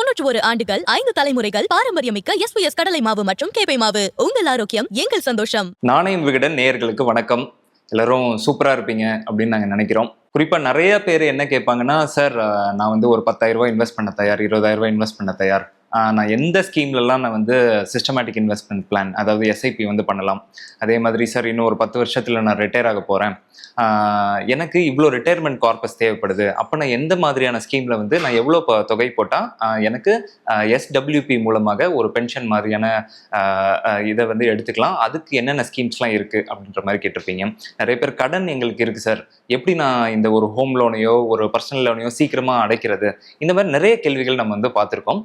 தொன்னூற்று ஒரு ஆண்டுகள் ஐந்து தலைமுறைகள் பாரம்பரியமிக்க எஸ்பிஎஸ் கடலை மாவு மற்றும் கேப்பை மாவு. உங்கள் ஆரோக்கியம் எங்கள் சந்தோஷம். நாணயம் விகடன் நேயர்களுக்கு வணக்கம். எல்லாரும் சூப்பரா இருப்பீங்க அப்படின்னு நாங்க நினைக்கிறோம். குறிப்பா நிறைய பேர் என்ன கேட்பாங்கன்னா சார் நான் வந்து ஒரு பத்தாயிரம் ரூபாய் இன்வெஸ்ட் பண்ண தயார் இருபதாயிரம் ரூபாய் இன்வெஸ்ட் பண்ண தயார். நான் எந்த ஸ்கீம்லலாம் நான் வந்து சிஸ்டமேட்டிக் இன்வெஸ்ட்மெண்ட் பிளான் அதாவது எஸ்ஐபி வந்து பண்ணலாம். அதே மாதிரி சார் இன்னும் ஒரு பத்து வருஷத்தில் நான் ரிட்டையர் ஆக போகிறேன் எனக்கு இவ்வளோ ரிட்டையர்மெண்ட் கார்பஸ் தேவைப்படுது. அப்போ நான் எந்த மாதிரியான ஸ்கீமில் வந்து நான் எவ்வளோ தொகை போட்டால் எனக்கு எஸ்டபிள்யூபி மூலமாக ஒரு பென்ஷன் மாதிரியான இதை வந்து எடுத்துக்கலாம். அதுக்கு என்னென்ன ஸ்கீம்ஸ்லாம் இருக்குது அப்படின்ற மாதிரி கேட்டிருப்பீங்க. நிறைய பேர் கடன் எங்களுக்கு இருக்குது சார் எப்படி நான் இந்த ஒரு ஹோம் லோனையோ ஒரு பர்சனல் லோனையோ சீக்கிரமாக அடைக்கிறது? இந்த மாதிரி நிறைய கேள்விகள் நம்ம வந்து பார்த்துருக்கோம்.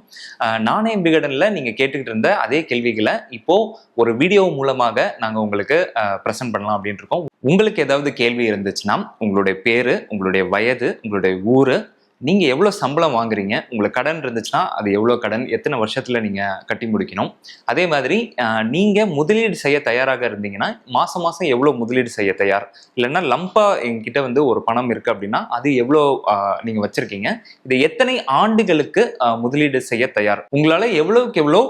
நானே விகடனில் நீங்கள் கேட்டுக்கிட்டு இருந்த அதே கேள்விகளை இப்போ ஒரு வீடியோ மூலமாக நாங்கள் உங்களுக்கு ப்ரெசென்ட் பண்ணலாம் அப்படின்ட்டு இருக்கோம். உங்களுக்கு ஏதாவது கேள்வி இருந்துச்சுன்னா உங்களுடைய பேர் உங்களுடைய வயது உங்களுடைய ஊர் நீங்கள் எவ்வளோ சம்பளம் வாங்குறீங்க? உங்களுக்கு கடன் இருந்துச்சுன்னா அது எவ்வளோ கடன்? எத்தனை வருஷத்தில் நீங்கள் கட்டி முடிக்கணும்? அதே மாதிரி நீங்கள் முதலீடு செய்ய தயாராக இருந்தீங்கன்னா மாதம் மாதம் எவ்வளோ முதலீடு செய்ய தயார்? இல்லைன்னா லம்பாக எங்கிட்ட வந்து ஒரு பணம் இருக்குது அப்படின்னா அது எவ்வளோ நீங்கள் வச்சுருக்கீங்க? இது எத்தனை ஆண்டுகளுக்கு முதலீடு செய்ய தயார்? உங்களால் எவ்வளோக்கு எவ்வளோ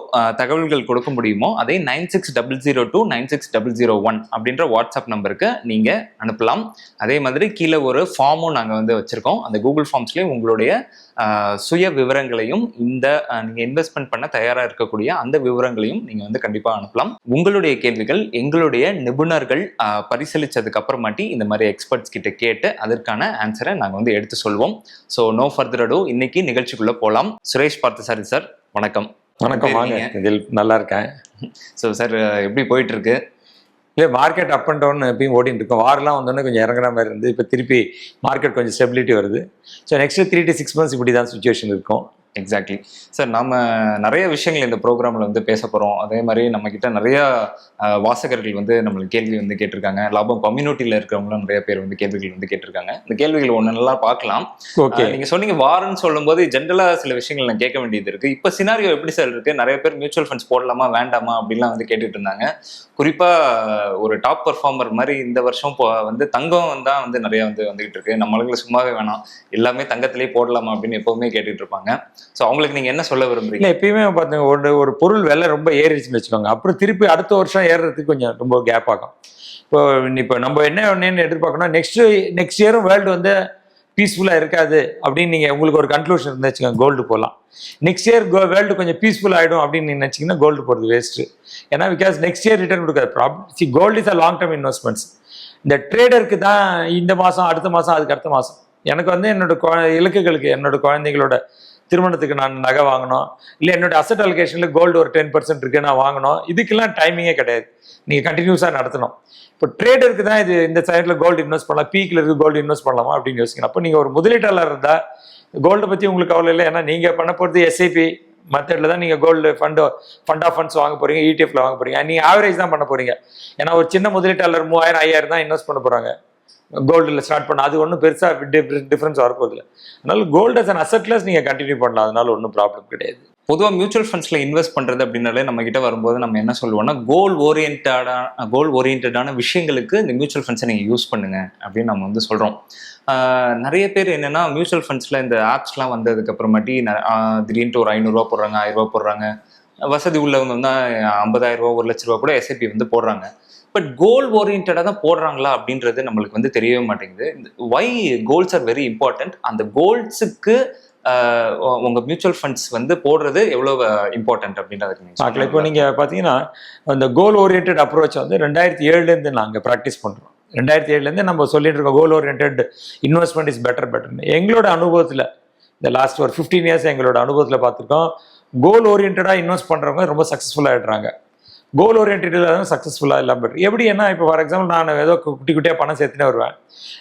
தகவல்கள் கொடுக்க முடியுமோ அதே nine six double zero two nine six double zero one அப்படின்ற வாட்ஸ்அப் நம்பருக்கு நீங்கள் அனுப்பலாம். அதே மாதிரி கீழே ஒரு ஃபார்மும் நாங்கள் வந்து வச்சுருக்கோம். அந்த கூகுள் ஃபார்ம்ஸ்லேயே உங்களுடைய சுய விவரங்களையும் இந்த அஹ், நீங்க இன்வெஸ்ட்மெண்ட் பண்ண தயாரா இருக்கக்கூடிய அந்த விவரங்களையும் நீங்க வந்து கண்டிப்பா அனுப்பலாம். உங்களுடைய கேள்விகள் எங்களுடைய நிபுணர்கள் அஹ், பரிசீலிச்சதுக்கு அப்புறமாட்டி இந்த மாதிரி எக்ஸ்பர்ட்ஸ் கிட்ட கேட்டு அதற்கான ஆன்சரை நாங்க வந்து எடுத்து சொல்வோம். ஸோ நோ ஃபர்தர் அடு இன்னைக்கு நிகழ்ச்சிக்குள்ள போலாம். சுரேஷ் பார்த்தசாரி சார் வணக்கம். வணக்கம். நல்லா இருக்கேன். ஸோ சார் எப்படி போயிட்டு இருக்கு? இல்லை மார்க்கெட் அப் அண்ட் டவுன் எப்பயும் ஓடிட்டு இருக்கும். வாரெலாம் வந்தோடனே கொஞ்சம் இறங்குற மாதிரி இருந்து இப்போ திருப்பி மார்க்கெட் கொஞ்சம் ஸ்டெபிலிட்டி வருது. So next three to six months இப்படி தான் சுச்சுவேஷன் இருக்கும். எக்ஸாக்ட்லி சார் நாம நிறைய விஷயங்கள் இந்த ப்ரோக்ராம்ல வந்து பேச போறோம். அதே மாதிரி நம்ம கிட்ட நிறைய வாசகர்கள் வந்து நம்மளுக்கு கேள்வி வந்து கேட்டிருக்காங்க. லாபம் கம்யூனிட்டியில இருக்கிறவங்களும் நிறைய பேர் வந்து கேள்விகள் வந்து கேட்டிருக்காங்க. இந்த கேள்விகள் ஒன்று நல்லா பார்க்கலாம். ஓகே அஹ், நீங்க சொன்னீங்க வாரன்னு சொல்லும்போது ஜென்ரலா சில விஷயங்கள் நான் கேட்க வேண்டியது இருக்கு. இப்ப சினாரியோ எப்படி சார் இருக்கு? நிறைய பேர் மியூச்சுவல் ஃபண்ட்ஸ் போடலாமா வேண்டாமா அப்படிலாம் வந்து கேட்டுட்டு இருந்தாங்க. குறிப்பா ஒரு டாப் பர்ஃபார்மர் மாதிரி இந்த வருஷம் வந்து தங்கம் தான் வந்து நிறைய வந்து வந்துகிட்டு இருக்கு. நம்ம ஆளுங்களை சும்மாவே வேணாம். எல்லாமே தங்கத்திலேயே போடலாமா அப்படின்னு எப்பவுமே கேட்டுட்டு இருப்பாங்க. ஸோ அவங்களுக்கு நீங்கள் என்ன சொல்ல விரும்புறீங்க? எப்பயுமே பார்த்தீங்க ஒரு ஒரு பொருள் விலை ரொம்ப ஏறிடுச்சுன்னு வச்சுக்கோங்க. அப்புறம் திருப்பி அடுத்த வருஷம் ஏறுறதுக்கு கொஞ்சம் ரொம்ப கேப் ஆகும். இப்போ இப்போ நம்ம என்ன ஒன்று எதிர்பார்க்கணும் நெக்ஸ்ட் நெக்ஸ்ட் இயரும் வேர்ல்டு வந்து பீஸ்ஃபுல்லாக இருக்காது அப்படின்னு நீங்கள் உங்களுக்கு ஒரு கன்க்ளூஷன் இருந்துச்சுக்கோங்க கோல்டு போகலாம் நெக்ஸ்ட் இயர் வேர்ல்டு கொஞ்சம் பீஸ்ஃபுல் ஆகிடும் அப்படின்னு நீங்கள் நினச்சிங்கன்னா கோல்டு போகிறது வேஸ்ட்டு ஏன்னா பிகாஸ் நெக்ஸ்ட் இயர் ரிட்டர்ன் கொடுக்காது. Problem see gold is a long term investments இந்த ட்ரேடருக்கு தான் இந்த மாதம் அடுத்த மாதம் அதுக்கு அடுத்த மாதம் எனக்கு வந்து என்னோட குழ- இலக்குகளுக்கு என்னோட குழந்தைகளோட திருமணத்துக்கு நான் நகை வாங்கணும் இல்லை என்னோட அசட் அலோகேஷனில் கோல்டு ஒரு டென் பர்சன்ட் இருக்கு நான் வாங்கணும் இதுக்கெல்லாம் டைமிங்கே கிடையாது. நீங்கள் கண்டினியூஸாக நடத்தணும். இப்போ ட்ரேடருக்கு தான் இது இந்த சைடில் கோல்டு இன்வெஸ்ட் பண்ணலாம். பீக்கில் இருக்கு கோல்டு இன்வெஸ்ட் பண்ணலாமா அப்படின்னு யோசிக்கணும். அப்போ நீங்கள் ஒரு முதலீட்டாளர் இருந்தால் கோல்டை பற்றி உங்களுக்கு கவலை இல்லை. ஏன்னா நீங்கள் பண்ண போகிறது எஸ்ஐபி மெத்தடில் தான் நீங்கள் gold fund fund of funds வாங்க போகிறீங்க இடிஎஃப்ல வாங்க போகிறீங்க நீங்கள் ஆவரேஜ் தான் பண்ண போகிறீங்க ஏன்னா ஒரு சின்ன முதலீட்டாளர் மூவாயிரம் ஐயாயிரம் தான் இன்வெஸ்ட் பண்ண போகிறாங்க கோல்டில் ஸ்டார்ட் பண்ண அது ஒன்றும் பெருசாக டிஃப்ரென்ஸ் வரப்போதில்ல அதனால கோல்டு அஸ் அன் அசட்லெஸ் நீங்கள் கண்டினியூ பண்ணலாம். அதனால ஒன்றும் ப்ராப்ளம் கிடையாது. பொதுவாக மியூச்சுவல் ஃபண்ட்ஸில் இன்வெஸ்ட் பண்ணுறது அப்படின்னாலே நம்ம கிட்ட வரும்போது நம்ம என்ன சொல்லுவோம்னா கோல் ஓரியன்டான கோல் ஓரியன்டான விஷயங்களுக்கு இந்த மியூச்சுவல் ஃபண்ட்ஸை நீங்கள் யூஸ் பண்ணுங்க அப்படின்னு நம்ம வந்து சொல்கிறோம் நிறைய பேர் என்னென்னா மியூச்சுவல் ஃபண்ட்ஸில் இந்த ஆப்ஸ்லாம் வந்ததுக்கு அப்புறமாட்டி திடீர்னு ஒரு ஐநூறுரூவா போடுறாங்க ஆயிரரூவா போடுறாங்க. வசதி உள்ளவங்க வந்து ஐம்பதாயிரரூவா ஒரு லட்ச ரூபா கூட எஸ்ஐபி வந்து போடுறாங்க. பட் கோல் ஓரியன்டாக தான் போடுறாங்களா அப்படின்றது நம்மளுக்கு வந்து தெரியவே மாட்டேங்குது. Why goals are very important அந்த கோல்ஸுக்கு உங்க மியூச்சுவல் ஃபண்ட்ஸ் வந்து போடுறது எவ்வளவு இம்பார்ட்டன்ட் நீங்க பார்க்கல இப்போ சொல்லுங்க. நீங்கள் பார்த்தீங்கன்னா அந்த கோல் ஓரியன்ட் அப்ரோச் வந்து ரெண்டாயிரத்தி ஏழுலேருந்து நாங்கள் ப்ராக்டிஸ் பண்ணுறோம் ரெண்டாயிரத்தி ஏழுலேருந்து நம்ம சொல்லிட்டு இருக்கோம் goal oriented investment is better பெட்டர்னு எங்களோட அனுபவத்தில் இந்த லாஸ்ட் ஒரு ஃபிஃப்டீன் இயர்ஸ் எங்களோட அனுபவத்தில் பார்த்துருக்கோம் கோல் ஓரியன்டாக இன்வெஸ்ட் பண்ணுறவங்க ரொம்ப சக்ஸஸ்ஃபுல்லாக ஆகிடுறாங்க கோல் ஓரியன்டாக சக்ஸஸ்ஃபுல்லாக இல்லாமல் பெட்ரு எப்படி என்ன இப்போ ஃபார் எக்ஸாம்பிள் நான் ஏதோ குட்டி குட்டியாக பணம் சேர்த்துனே வருவேன்.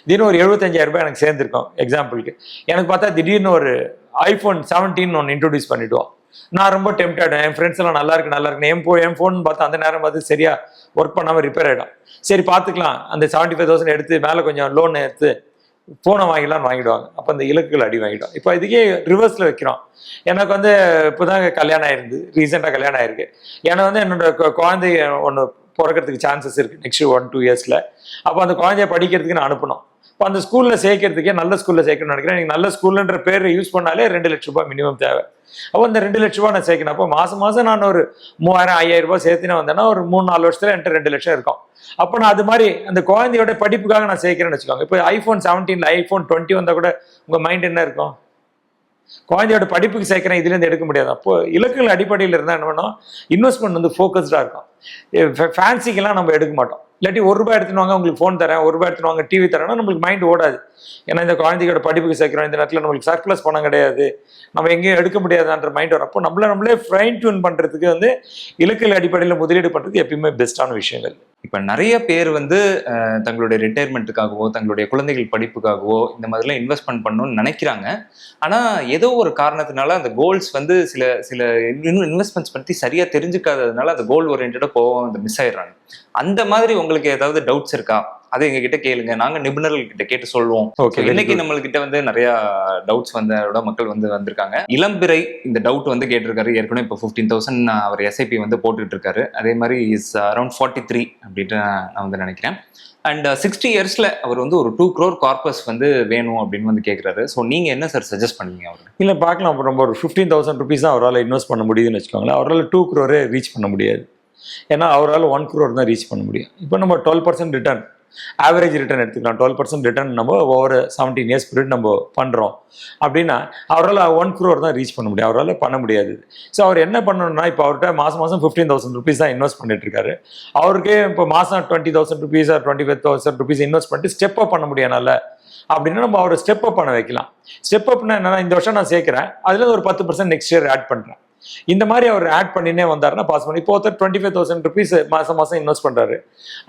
திடீர்னு ஒரு 75000 ரூபாய் எனக்கு சேர்ந்துருக்கும் எக்ஸாம்பிளுக்கு எனக்கு பார்த்தா திடீர்னு ஒரு ஐஃபோன் செவன்டீன் ஒன்று இன்ட்ரடியூஸ் பண்ணிவிடுவோம் நான் ரொம்ப டெம்டட் என் ஃப்ரெண்ட்ஸ் எல்லாம் நல்லா இருக்கு நல்லா இருக்கு என் போ என் ஃபோன் பார்த்தா அந்த நேரம் பார்த்து சரியா ஒர்க் பண்ணாமல் ரிப்பேர் ஆகிடும் சரி பார்த்துக்கலாம். அந்த செவன்ட்டி ஃபைவ் தௌசண்ட் எடுத்து மேலே கொஞ்சம் லோன் எடுத்து ஃபோனை வாங்கிலாம் வாங்கிடுவாங்க. அப்போ அந்த இலக்குகள் அடி வாங்கிடும். இப்போ இதுக்கே ரிவர்ஸில் வைக்கிறோம். எனக்கு வந்து இப்போதான் கல்யாணம் ஆயிருந்து ரீசெண்டாக கல்யாணம் ஆயிருக்கு. எனக்கு வந்து என்னோட குழந்தைய குழந்தை ஒன்று பிறக்கிறதுக்கு சான்சஸ் இருக்குது நெக்ஸ்ட் ஒன் டூ இயர்ஸில் அப்போ அந்த குழந்தைய படிக்கிறதுக்கு நான் அனுப்பணும். இப்போ அந்த ஸ்கூலில் சேர்க்கறதுக்கே நல்ல ஸ்கூலில் சேர்க்கணும்னு நினைக்கிறேன். எனக்கு நல்ல ஸ்கூல்ன்ற பேர் யூஸ் பண்ணாலே ரெண்டு லட்ச ரூபாய் மினிமம் தேவை. அப்போ இந்த ரெண்டு லட்ச ரூபாய் நான் சேர்க்கணும். அப்போ மாதம் மாதம் நான் ஒரு மூவாயிரம் ஐயாயிரம் ரூபாய் சேர்த்துனே வந்தேன்னா ஒரு மூணு நாலு வருஷத்தில் என்கிட்ட ரெண்டு லட்சம் இருக்கும். அப்போ நான் அது மாதிரி அந்த குழந்தையோட படிப்புக்காக நான் சேர்க்கிறேன்னு வச்சுக்கோங்க. இப்போ ஐஃபோன் செவன்டீன் ஐஃபோன் டுவெண்ட்டி வந்தால் கூட உங்கள் மைண்ட் என்ன இருக்கும்? குழந்தையோட படிப்புக்கு சேர்க்கிறேன் இதுலேருந்து எடுக்க முடியாது. அப்போ இலக்குகள் அடிப்படையில் இருந்தால் என்ன பண்ணோம்? இன்வெஸ்ட்மெண்ட் வந்து ஃபோக்கஸ்டாக இருக்கும். ஃபேன்சிக்கெல்லாம் நம்ம எடுக்க மாட்டோம். இல்லாட்டி ஒரு ரூபாய் எடுத்துன்னு வாங்க உங்களுக்கு ஃபோன் தரேன். ஒரு ரூபாய் எடுத்துன்னு வாங்க டிவி தரேன்னா நம்மளுக்கு மைண்ட் ஓடாது. ஏன்னா இந்த குழந்தையோட படிப்புக்கு சேர்க்கிறோம் இந்த நேரத்தில் நம்மளுக்கு சர்க்குலஸ் பணம் கிடையாது. நம்ம எங்கேயும் எடுக்க முடியாதுன்ற மைண்ட் வரப்போ நம்மள நம்மளே ஃப்ரைன் டியூன் பண்ணுறதுக்கு வந்து இலக்குகள் அடிப்படையில் முதலீடு பண்ணுறது எப்பயுமே பெஸ்ட்டான விஷயங்கள். இப்போ நிறைய பேர் வந்து தங்களுடைய ரிட்டையர்மெண்ட்டுக்காகவோ தங்களுடைய குழந்தைகள் படிப்புக்காகவோ இந்த மாதிரிலாம் இன்வெஸ்ட்மெண்ட் பண்ணணும்னு நினைக்கிறாங்க. ஆனால் ஏதோ ஒரு காரணத்தினால அந்த கோல்ஸ் வந்து சில சில இன்னும் இன்வெஸ்ட்மெண்ட்ஸ் பற்றி சரியாக தெரிஞ்சுக்காததுனால அந்த கோல் ஓரியன்டாக போவோம் அந்த மிஸ் ஆயிடுறாங்க. அந்த மாதிரி உங்களுக்கு ஏதாவது டவுட்ஸ் இருக்கா? அதை எங்க கிட்ட கேளுங்க. நாங்க நிபுணர்கள் கிட்ட கேட்டு சொல்லுவோம் இன்னைக்கு நம்மள்கிட்ட வந்து நிறைய டவுட்ஸ் வந்தோட மக்கள் வந்து வந்திருக்காங்க. இளம்பிறை இந்த டவுட் வந்து கேட்டிருக்காரு. ஏற்கனவே இப்போ ஃபிஃப்டீன் தௌசண்ட் அவர் எஸ்ஐபி வந்து போட்டுட்டு இருக்காரு அதே மாதிரி இஸ் அரௌண்ட் ஃபார்ட்டி த்ரீ அப்படின்ட்டு நான் வந்து நினைக்கிறேன். அண்ட் சிக்ஸ்டி இயர்ஸ்ல அவர் வந்து ஒரு டூ க்ரோர் கார்பஸ் வந்து வேணும் அப்படின்னு வந்து கேட்குறாரு. ஸோ நீங்க என்ன சார் சஜஸ்ட் பண்ணுவீங்க அவருக்கு? இல்லை பார்க்கலாம். நம்ம ஒரு ஃபிஃப்டீன் தௌசண்ட் ருபீஸ் தான் அவரால் இன்வெஸ்ட் பண்ண முடியுதுன்னு வச்சுக்கோங்களேன். அவரால் டூ க்ரோரே ரீச் பண்ண முடியாது. ஏன்னா அவரால் ஒன் குரோர் தான் ரீச் பண்ண முடியும். இப்போ நம்ம twelve percent return average return எடுத்துக்கலாம். டுவெல் பர்சன்ட் ரிட்டர்ன் நம்ம ஒவ்வொரு செவன்டீன் இயர்ஸ் பீரியட் நம்ம பண்ணுறோம் அப்படின்னா அவரால் ஒன் குரோர் தான் ரீச் பண்ண முடியும். அவரால் பண்ண முடியாது. ஸோ அவர் என்ன பண்ணணும்னா இப்போ அவர்கிட்ட மாதம் மாதம் ஃபிஃப்டீன் தௌசண்ட் ருபீஸ் தான் இன்வெஸ்ட் பண்ணிட்டு இருக்காரு. அவருக்கே இப்போ மாதம் twenty thousand rupees twenty five thousand rupees invest பண்ணிட்டு ஸ்டெப் அப் பண்ண முடியாதுனால அப்படின்னா நம்ம அவரை ஸ்டெப் அப் பண்ண வைக்கலாம். ஸ்டெப் அப்னா என்னன்னா இந்த வருஷம் நான் சேர்க்குறேன். அதில் ஒரு பத்து பர்சன்ட் நெக்ஸ்ட் இயர் ஆட் பண்ணுறேன் இந்த மாதிரி அவர் ஆட் பண்ணினே வந்தாருன்னா பாஸ் பண்ணி இப்போ ஒருத்தர் டுவெண்ட்டி ஃபைவ் தௌசண்ட் ருபீஸ் மாதம் மாசம் இன்வெஸ்ட் பண்றாரு.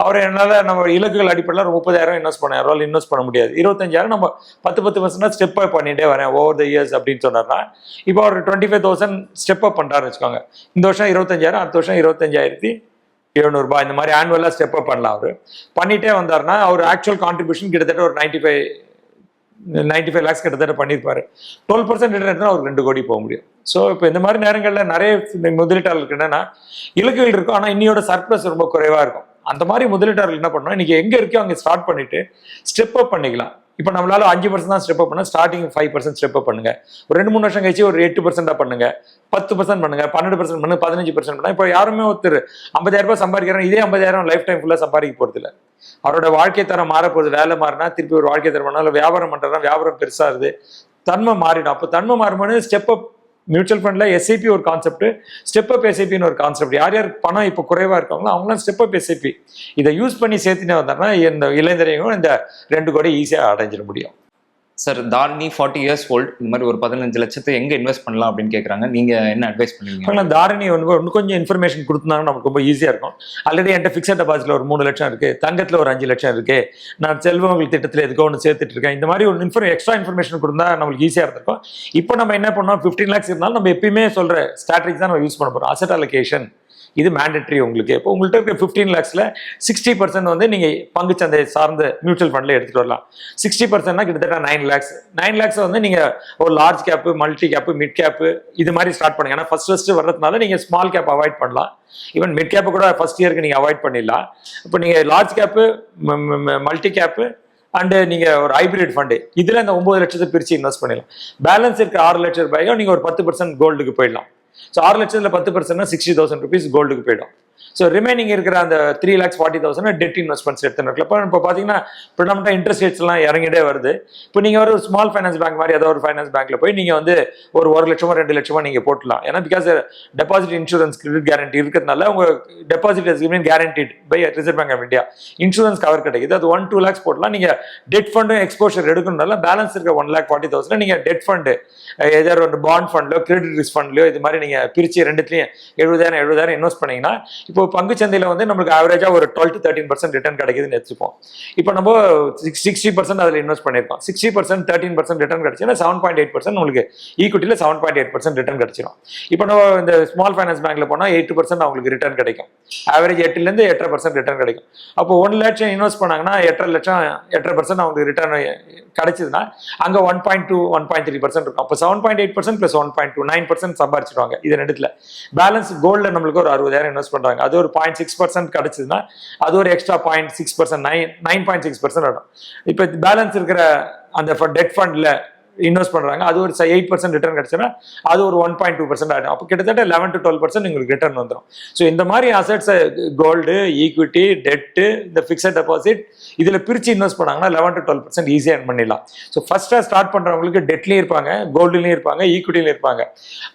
அவர் என்னால நம்ம இலக்குகள் அடிப்படையில் முப்பதாயிரம் இன்வெஸ்ட் பண்ணாயிரம் இன்வெஸ்ட் பண்ண முடியாது. இருபத்தஞ்சாயிரம் நம்ம பத்து பத்து பர்சன்டாக ஸ்டெப் அப் பண்ணிட்டே வரேன் ஓவர் த இயர்ஸ் அப்படின்னு சொன்னார்னா இப்போ அவர் twenty five thousand step up பண்றாருன்னு வச்சுக்கோங்க. இந்த வருஷம் இருபத்தஞ்சாயிரம் அடுத்த வருஷம் இருபத்தஞ்சாயிரத்தி எழுநூறுபா இந்த மாதிரி ஆனுவலாக ஸ்டெப் அப் பண்ணலாம் அவர். பண்ணிட்டே வந்தார்னா அவர் ஆக்சுவல் கான்ட்ரிபியூஷன் கிட்டத்தட்ட ஒரு ninety five ninety five lakhs கிட்டத்தட்ட பண்ணியிருப்பாரு. டுவெல் பர்சன்ட் ரிட்டர்ன் அவருக்கு ரெண்டு கோடி போக முடியும். ஸோ இப்போ இந்த மாதிரி நேரங்களில் நிறைய இந்த முதலீட்டாளர்களுக்கு என்னன்னா இலக்குகள் இருக்கும் ஆனால் இன்னியோட சர்ப்ளஸ் ரொம்ப குறைவாக இருக்கும். அந்த மாதிரி முதலீட்டாளர்கள் என்ன பண்ணணும் இன்னைக்கு எங்கே இருக்கோ அங்கே ஸ்டார்ட் பண்ணிட்டு ஸ்டெப் அப் பண்ணிக்கலாம். இப்போ நம்மளால அஞ்சு பர்சன்ட் தான் ஸ்டெப் அப் பண்ண starting five percent step up பண்ணுங்க. ஒரு ரெண்டு மூணு வருஷம் கழிச்சு ஒரு எட்டு பர்சன்டா பண்ணுங்க. பத்து பர்சன்ட் பண்ணுங்க பன்னெண்டு பர்சன்ட் பண்ணுங்க பதினஞ்சு பர்சன்ட் பண்ணுங்க. இப்போ யாருமே ஒருத்தர் ஐம்பதாயிரம் ரூபாய் சம்பாதிக்கிறாங்க இதே ஐம்பதாயிரம் லைஃப் டைம் ஃபுல்லாக சம்பாதிக்க போகிறது இல்லை அவரோட வாழ்க்கை தரம் மாற போகுது வேலை மாறினா திருப்பி ஒரு வாழ்க்கை தரம் பண்ணா வியாபாரம் பண்ணுறதுனா வியாபாரம் பெருசாகுது. தன்மை மாறிடும். அப்போ தன்மை மாறும்போது ஸ்டெப் அப் மியூச்சுவல் ஃபண்டில் எஸ்ஐபி ஒரு கான்செப்ட் ஸ்டெப் அப் எஸ்ஐபின்னு ஒரு கான்செப்ட் யார் யார் பணம் இப்போ குறைவாக இருக்காங்களோ அவங்களாம் ஸ்டெப் அப் எஸ்ஐபி இதை யூஸ் பண்ணி சேர்த்துனே வந்தாருன்னா இந்த இளைஞரையும் இந்த ரெண்டு கோடி ஈஸியாக அடைஞ்சிட முடியும். Sir Dharani forty years old இந்த மாதிரி ஒரு பதினஞ்சு லட்சத்தை எங்க இன்வெஸ்ட் பண்ணலாம் அப்படின்னு கேட்குறாங்க நீங்க என்ன அட்வைஸ் பண்ணுவீங்க? ஆனால் தாரணி வந்து இன்னும் கொஞ்சம் இன்ஃபர்மேஷன் கொடுத்தாங்கன்னா நமக்கு ரொம்ப ஈஸியாக இருக்கும். ஆல்ரெடி என்கிட்ட ஃபிக்ஸட் டெபாசிட்ல ஒரு மூணு லட்சம் இருக்கு. தங்கத்தில் ஒரு அஞ்சு லட்சம் இருக்கு. நான் செல்வங்கள் திட்டத்தில் எதுக்கோ ஒன்று சேர்த்துட்டு இருக்கேன். இந்த மாதிரி ஒரு இன்ஃபர் எக்ஸ்ட்ரா இன்ஃபர்மேஷன் கொடுத்தா நம்மளுக்கு ஈஸியாக இருந்திருக்கும். இப்போ நம்ம என்ன பண்ணோம்? ஃபிஃப்டீன் லேக்ஸ் இருந்தாலும் நம்ம எப்பயுமே சொல்ற ஸ்ட்ராட்டஜி தான் நம்ம யூஸ் பண்ண போகிறோம் அசட் அலோகேஷன் இது மேண்டட்ரி உங்களுக்கு. இப்போ உங்கள்கிட்ட இருக்க ஃபிஃப்டீன் லேக்ஸில் சிக்ஸ்டி பர்சன்ட் வந்து நீங்கள் பங்குச்சந்தை சார்ந்த மியூச்சுவல் ஃபண்டில் எடுத்துகிட்டு வரலாம். சிக்ஸ்டி பர்சன்ட்னா கிட்டத்தட்ட நைன் லேக்ஸ் நைன் லேக்ஸ் வந்து நீங்கள் ஒரு large cap multi cap mid cap இது மாதிரி ஸ்டார்ட் பண்ணுங்க. ஏன்னா ஃபஸ்ட் ஃபஸ்ட்டு வர்றதுனால நீங்கள் ஸ்மால் கேப் அவாய்ட் பண்ணலாம். ஈவன் மிட் கேப்பு கூட ஃபர்ஸ்ட் இயருக்கு நீங்கள் அவாய்ட் பண்ணிடலாம். இப்போ நீங்கள் large cap multi cap and நீங்கள் ஒரு ஹைபிரிட் ஃபண்டு இதில் இந்த ஒம்பது லட்சத்தை பிரித்து இன்வெஸ்ட் பண்ணிடலாம். பேலன்ஸ் இருக்க ஆறு லட்சம் ரூபாய்க்கும் நீங்கள் ஒரு பத்து பர்சன்ட் கோல்டுக்கு போயிடலாம். ஸோ ஆறு லட்சத்தில் பத்து பர்சன்ட்னா சிக்ஸ்டி தௌசண்ட் ருபீஸ் கோல்டுக்கு போயிடும். ஸோ ரிமைனிங் இருக்கிற அந்த three lakhs forty thousand debt investments எடுத்துன்னு இப்போ இப்போ பார்த்தீங்கன்னா ப்ரிடாமட்டாக இன்ட்ரெஸ்ட் ரேட்ஸ்லாம் இறங்கிட்டே வருது. இப்போ நீங்கள் ஒரு ஸ்மால் ஃபைனான்ஸ் பேங்க் மாதிரி ஏதாவது ஒரு ஃபைனான்ஸ் பேங்க்ல போய் நீங்கள் வந்து ஒரு ஒரு லட்சமோ ரெண்டு லட்சமோ நீங்கள் போட்டலாம் ஏன்னா because deposit insurance credit guarantee இருக்கிறதுனால உங்க deposit is given by reserve bank of India insurance cover கிடைக்குது. அது ஒன் டூ லேக்ஸ் போட்டலாம். நீங்கள் டெட் ஃபண்டும் எக்ஸ்போஷர் எடுக்கணும்னால பேலன்ஸ் இருக்க ஒன் லேக் ஃபார்ட்டி தௌசண்ட் நீங்கள் டெட் ஃபண்டு ஏதாவது ஒரு பாண்ட் ஃபண்ட்லோ கிரெடிட் ரிஸ்க் ஃபண்ட்லயோ இது மாதிரி நீங்கள் பிரித்து ரெண்டுத்துலையும் எழுபதாயிரம் எழுபதாயிரம் இன்வெஸ்ட் பண்ணீங்கன்னா இப்போ பங்கு சந்தையில் வந்து நம்மளுக்கு ஆவரேஜாக ஒரு twelve to thirteen percent return கிடைக்குதுன்னு எடுத்துப்போம். இப்போ நம்ம சிக்ஸ்டி பர்சன்ட் அதில் இன்வெஸ்ட் பண்ணியிருக்கோம். Sixty percent thirteen percent return கிடைச்சுன்னா seven point eight percent உங்களுக்கு ஈக்குவிட்டியில் seven point eight percent return கிடைச்சிடும் இப்போ நம்ம இந்த ஸ்மால் ஃபைனான்ஸ் பேங்க்ல போனால் எயிட் பர்சன்ட் அவங்களுக்கு ரிட்டர்ன் கிடைக்கும். ஆவரேஜ் எட்டுலேருந்து எட்டரை பர்சன்ட் ரிட்டர்ன் கிடைக்கும். அப்போ ஒன் லட்சம் இன்வெஸ்ட் பண்ணாங்கன்னா எட்டரை லட்சம் எட்டரை பர்சன்ட் அவங்களுக்கு ரிட்டர்ன் கிடைச்சதுன்னா அங்கே one point two one point three percent இருக்கும். அப்போ seven point eight percent plus one point two nine percent சம்பாரிச்சிருவாங்க இது இடத்துல பேலன்ஸ் கோல்டில் நம்மளுக்கு ஒரு அறுபதாயிரம் இன்வெஸ்ட் பண்ணுறாங்க பண்றாங்க அது ஒரு பாயிண்ட் சிக்ஸ் பர்சன்ட் கிடைச்சதுன்னா அது ஒரு extra point six percent nine nine point six percent வரும். இப்போ பேலன்ஸ் இருக்கிற அந்த டெட் ஃபண்ட்ல இன்வெஸ்ட் பண்ணுறாங்க அது ஒரு எயிட் பர்சன்ட் ரிட்டர்ன் கிடச்சுன்னா அது ஒரு ஒன் பாயிண்ட் டூ பர்சன்ட் ஆகிடும் அப்போ கிட்டத்தட்ட லெவன் டு டுவெல் பர்சன்ட் உங்களுக்கு ரிட்டர்ன் வந்துடும் ஸோ இந்த மாதிரி அசட்ஸை கோல்டு ஈக்விட்டி டெட்டு இந்த ஃபிக்ஸட் டெபாசிட் இதில் பிரித்து இன்வெஸ்ட் பண்ணாங்கன்னா லெவன் டு டுவெல் பர்சன்ட் ஈஸியாக ஏர்ன் பண்ணிடலாம். ஸோ ஃபஸ்ட்டாக ஸ்டார்ட் பண்ணுறவங்களுக்கு டெட்லையும் இருப்பாங்க கோல்டுலையும் இருப்பாங்க ஈக்விட்டிலையும் இருப்பாங்க.